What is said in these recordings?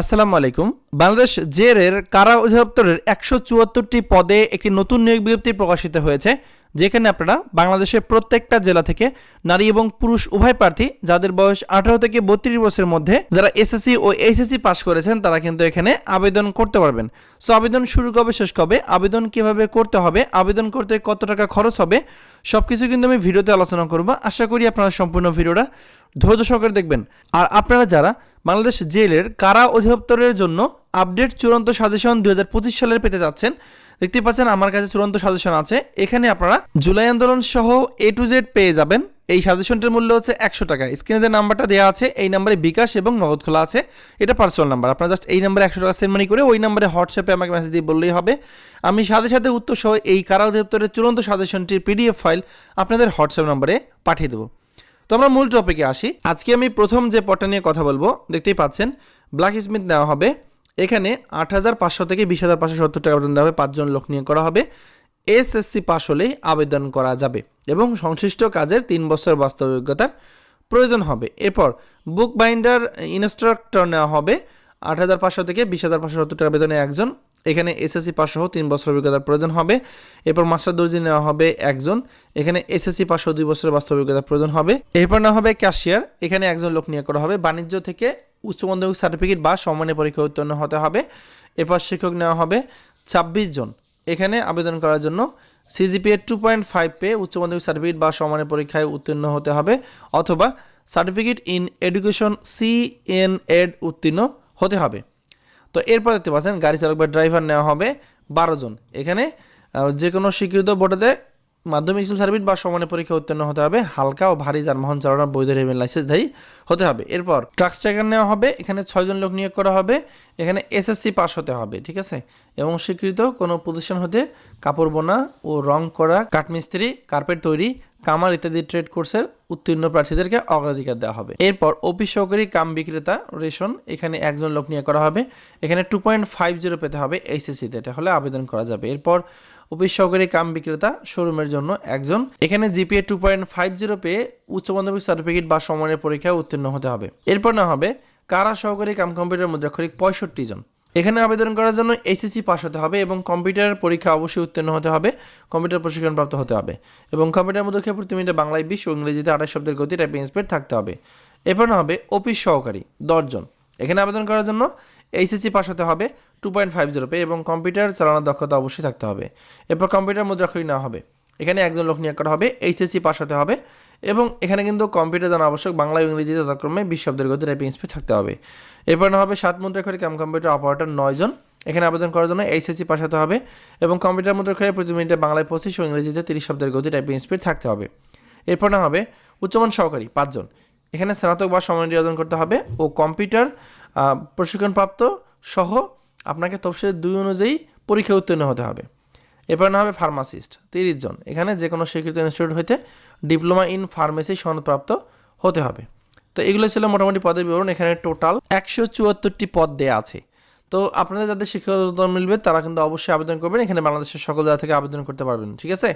আসসালামু আলাইকুম। বাংলাদেশ জেরের কারা অধিদপ্তরের একশো চুয়াত্তরটি পদে একটি নতুন নিয়োগ বিজ্ঞপ্তি প্রকাশিত হয়েছে। যেখানে আপনারা বাংলাদেশের প্রত্যেকটা জেলা থেকে নারী এবং পুরুষ উভয় প্রার্থী যাদের বয়স আঠারো থেকে বত্রিশ বছরের মধ্যে যারা এসএসসি ও এইচএসসি পাশ করেছেন, তারা কিন্তু এখানে আবেদন করতে পারবেন। সো আবেদন শুরু কবে, শেষ কবে, আবেদন কীভাবে করতে হবে, আবেদন করতে কত টাকা খরচ হবে সব কিছু কিন্তু আমি ভিডিওতে আলোচনা করব। আশা করি আপনারা সম্পূর্ণ ভিডিওটা ধৈর্য সহকারে দেখবেন। আর আপনারা যারা বাংলাদেশ জেলের কারা অধিদপ্তরের জন্য আপডেট চূড়ান্ত সাজেশন দুই হাজার পঁচিশ সালের পেতে যাচ্ছেন দেখতে পাচ্ছেন, আমার কাছে চূড়ান্ত সাজেশন আছে। এখানে আপনারা জুলাই আন্দোলন সহ এ টু জেড পেয়ে যাবেন। এই সাজেশনটির মূল্য হচ্ছে একশো টাকা। স্ক্রিনে যে নাম্বারটা দেওয়া আছে, এই নাম্বারে বিকাশ এবং নগদ খোলা আছে। এটা পার্সোনাল নাম্বার আপনার জাস্ট এই নাম্বারে একশো টাকা সেন্ড মানি করে ওই নাম্বারে হোয়াটসঅ্যাপে আমাকে মেসেজ দিয়ে বললেই হবে। আমি সাথে সাথে উত্তর সহ এই কারা অধিদপ্তরের চূড়ান্ত সাজেশনটির পিডিএফ ফাইল আপনাদের হোয়াটসঅ্যাপ নাম্বারে পাঠিয়ে দেবো। তো আমরা মূল টপিকে আসি। আজকে আমি প্রথম যে পটটা নিয়ে কথা বলব, দেখতেই পাচ্ছেন ব্ল্যাক স্মিথ নেওয়া হবে। এখানে আট হাজার পাঁচশো থেকে বিশ হাজার পাঁচশো সত্তর টাকা পর্যন্ত হবে, পাঁচজন লোক নিয়ে করা হবে। এসএসসি পাস হলেই আবেদন করা যাবে এবং সংশ্লিষ্ট কাজের তিন বছর বাস্তব অভিজ্ঞতার প্রয়োজন হবে। এরপর বুক বাইন্ডার ইনস্ট্রাক্টর নেওয়া হবে, আট হাজার পাঁচশো থেকে বিশ হাজার পাঁচশো সত্তর টাকা বেতনে একজন এখানে এসএসসি পাস সহ তিন বছর অভিজ্ঞতার প্রয়োজন হবে। এরপর মাস্টার দর্জি নেওয়া হবে একজন। এখানে এসএসসি পাস সহ দুই বছরের বাস্তব অভিজ্ঞতার প্রয়োজন হবে। এরপর নেওয়া হবে ক্যাশিয়ার। এখানে একজন লোক নিয়োগ করা হবে। বাণিজ্য থেকে উচ্চ মাধ্যমিক সার্টিফিকেট বা সম্মানের পরীক্ষা উত্তীর্ণ হতে হবে। এরপর শিক্ষক নেওয়া হবে ছাব্বিশ জন। এখানে আবেদন করার জন্য সিজিপিএ টু পয়েন্ট ফাইভ পেয়ে উচ্চ মাধ্যমিক সার্টিফিকেট বা সমানের পরীক্ষায় উত্তীর্ণ হতে হবে অথবা certificate in education C N ed উত্তীর্ণ হতে হবে। তো এরপর দেখতে পাচ্ছেন গাড়ি চালক বা ড্রাইভার নেওয়া হবে বারো জন। এখানে যে কোনো স্বীকৃত বোর্ডে মাধ্যমিক স্কুল সার্ভিস বা সমানে পরীক্ষা উত্তীর্ণ হতে হবে। হালকা ও ভারী যানবাহন চালানোর বৈধ হেলমেট লাইসেন্সধারী হতে হবে। এরপর ট্রাক স্ট্রাইকার নেওয়া হবে। এখানে ছয়জন লোক নিয়োগ করা হবে। এখানে এসএসসি পাস হতে হবে, ঠিক আছে? এবং স্বীকৃত কোনো প্রতিষ্ঠান হতে কাপড় বোনা ও রং করা, কাঠমিস্ত্রি, কার্পেট তৈরি, কামার ইত্যাদি ট্রেড কোর্সের উত্তীর্ণ প্রার্থীদেরকে অগ্রাধিকার দেওয়া হবে। এরপর অফিস সহকারী কাম বিক্রেতা রেশন, এখানে একজন লোক নিয়োগ করা হবে। এখানে টু পয়েন্ট ফাইভ জিরো পেতে হবে এইচএসসিতে এটা হলে আবেদন করা যাবে। এরপর অফিস সহকারী কাম বিক্রেতা শোরুমের জন্য একজন। এখানে GPA two point five zero পেয়ে উচ্চ মাধ্যমিক সার্টিফিকেট বা সমানের পরীক্ষায় উত্তীর্ণ হতে হবে। এরপর না হবে কারা সহকারী কাম কম্পিউটার মুদ্রাক্ষরিক পঁয়ষট্টি জন। এখানে আবেদন করার জন্য এসএসসি পাস হতে হবে এবং কম্পিউটার পরীক্ষা অবশ্যই উত্তীর্ণ হতে হবে, কম্পিউটার প্রশিক্ষণপ্রাপ্ত হতে হবে এবং কম্পিউটার মুদ্রাক্ষে প্রতি মিনিটে বাংলায় বিশ ও ইংরেজিতে আঠাশ শব্দের গতি টাইপিং স্পিড থাকতে হবে। এরপর না হবে অফিস সহকারী দশজন এখানে আবেদন করার জন্য এইচএসসি পাস হতে হবে টু পয়েন্ট ফাইভ জিরো পে এবং কম্পিউটার চালানোর দক্ষতা অবশ্যই থাকতে হবে। এরপর কম্পিউটার মুদ্রাক্ষরী নেওয়া হবে। এখানে একজন লোক নিয়োগ করা হবে এইচএসসি পাস হতে হবে এবং এখানে কিন্তু কম্পিউটার জানা আবশ্যক, বাংলা ইংরেজি যথাক্রমে বিশ শব্দের গতি টাইপিং স্পিড থাকতে হবে। এরপর না হবে সাত মুদ্রাক্ষরী কাম কম্পিউটার অপারেটর নয়জন এখানে আবেদন করার জন্য এইচএসসি পাস হতে হবে এবং কম্পিউটার মুদ্রাক্ষরে প্রতি মিনিটে বাংলায় পঁচিশ ও ইংরেজিতে তিরিশ শব্দের গতি টাইপিং স্পিড থাকতে হবে। এরপর না হবে উচ্চমান সহকারী পাঁচজন এখানে স্নাতক বা সময় অর্জন করতে হবে ও কম্পিউটার প্রশিক্ষণপ্রাপ্ত সহ আপনাকে তফসিলের দুই অনুযায়ী পরীক্ষা উত্তীর্ণ হতে হবে। এরপর না হবে ফার্মাসিস্ট, তিরিশ জন। এখানে যে কোনো স্বীকৃত ইনস্টিটিউট হইতে ডিপ্লোমা ইন ফার্মেসি সনদপ্রাপ্ত হতে হবে। তো এগুলো ছিল মোটামুটি পদের বিবরণ। এখানে টোটাল একশো চুয়াত্তরটি পদ দেওয়া আছে। তো আপনাদের যাদের শিক্ষাগত মিলবে, তারা কিন্তু অবশ্যই আবেদন করবেন। এখানে বাংলাদেশের সকল জায়গা থেকে আবেদন করতে পারবেন, ঠিক আছে?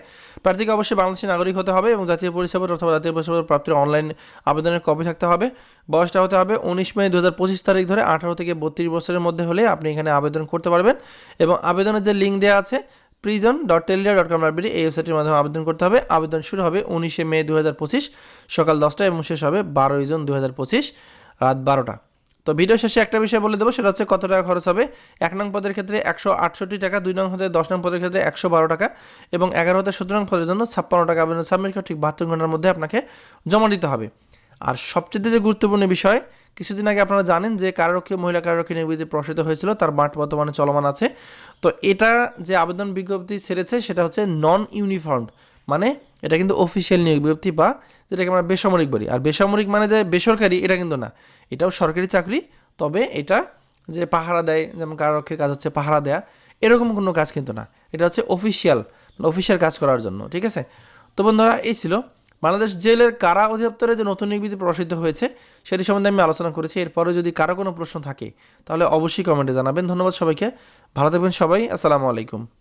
প্রার্থীকে অবশ্যই বাংলাদেশের নাগরিক হতে হবে এবং জাতীয় পরিষেবা অথবা জাতীয় পরিষেবা প্রাপ্তির অনলাইন আবেদনের কপি থাকতে হবে। বয়সটা হতে হবে উনিশ মে দু হাজার পঁচিশ তারিখ ধরে আঠারো থেকে বত্রিশ বছরের মধ্যে হলে আপনি এখানে আবেদন করতে পারবেন এবং আবেদনের যে লিঙ্ক দেওয়া আছে প্রিজন ডট টেলিয়া ডট কম লাইব্রেরি এই ওয়েবসাইটের মাধ্যমে আবেদন করতে হবে। আবেদন শুরু হবে উনিশে মে দু হাজার পঁচিশ সকাল দশটা এবং শেষ হবে বারোই জুন দু হাজার পঁচিশ রাত বারোটা। তো ভিডিও শেষে একটা বিষয় বলে দেবো, সেটা হচ্ছে কত টাকা খরচ হবে? এক নং পদের ক্ষেত্রে একশো আটষট্টি টাকা, দুই নং হতে দশ নং পদের ক্ষেত্রে একশো বারো টাকা এবং এগারো হতে সতেরো নং পদের জন্য ছাপ্পান্ন টাকা আবেদন। সাবমিট করে ঠিক বাহাত্তর ঘণ্টার মধ্যে আপনাকে জমা দিতে হবে। আর সবচেয়ে যে গুরুত্বপূর্ণ বিষয়, কিছুদিন আগে আপনারা জানেন যে কারারক্ষী, মহিলা কারারক্ষী নিয়োগ বিধি প্রসারিত হয়েছিল, তার মাঠ বর্তমানে চলমান আছে। তো এটা যে আবেদন বিজ্ঞপ্তি ছেড়েছে, সেটা হচ্ছে নন ইউনিফর্ম মানে এটা কিন্তু অফিসিয়াল নিয়োগ বিজ্ঞপ্তি বা যেটাকে আমরা বেসামরিক বলি। আর বেসামরিক মানে যে বেসরকারি, এটা কিন্তু না। এটাও সরকারি চাকরি, তবে এটা যে পাহারা দেয়, যেমন কারারক্ষীর কাজ হচ্ছে পাহারা দেয়া, এরকম কোনো কাজ কিন্তু না। এটা হচ্ছে অফিসিয়াল অফিসিয়াল কাজ করার জন্য, ঠিক আছে? তো বন্ধুরা, এই ছিল বাংলাদেশ জেলের কারা অধিদপ্তরে যে নতুন নিয়োগ বিধি প্রকাশিত হয়েছে, সেটি সম্বন্ধে আমি আলোচনা করেছি। এরপরে যদি কারও কোনো প্রশ্ন থাকে, তাহলে অবশ্যই কমেন্টে জানাবেন। ধন্যবাদ সবাইকে। ভালো থাকবেন সবাই। আসসালামু আলাইকুম।